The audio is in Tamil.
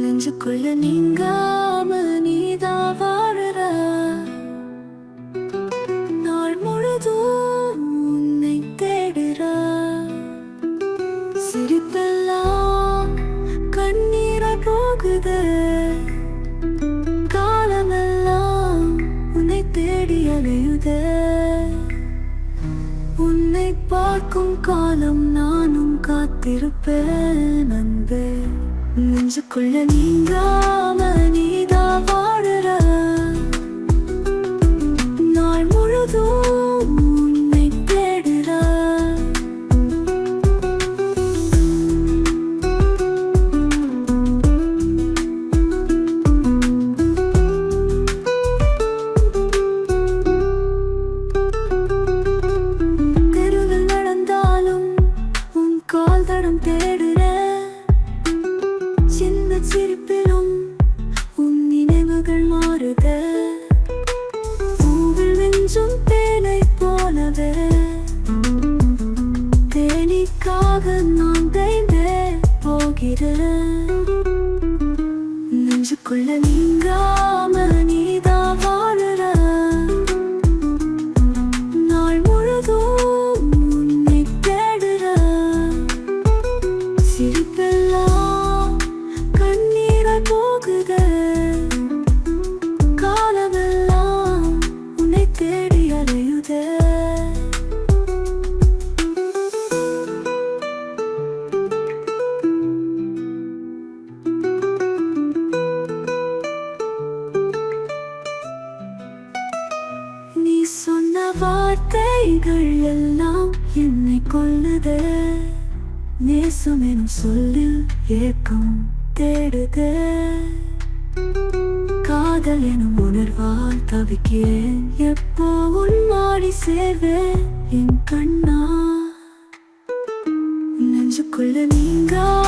நெஞ்சுக்குள்ள நீங்காம நீதா வாழற. நாள் முழுதும் உன்னை தேடுற. சிரிப்பெல்லாம் கண்ணீரா போகுது. காலமெல்லாம் உன்னை தேடி அலையுதே. உன்னை பார்க்கும் காலம் நானும் காத்திருப்பேன் நண்பே அன்பே நெஞ்சுக்குள்ள நீங்காம நீதா 적은 언데인데 보기를. 눈 주꼴라니. வார்த்தைகள் எல்லாம் என்னை கொல்லுது. நேசம் எனும் சொல்லில் ஏக்கம் தேடுது. காதல் எனும் உணர்வால் தவிக்கிறேன். எப்போ உள்மாடி சேர்வேன் என் கண்ணா. நெஞ்சுக்குள்ள நீங்க.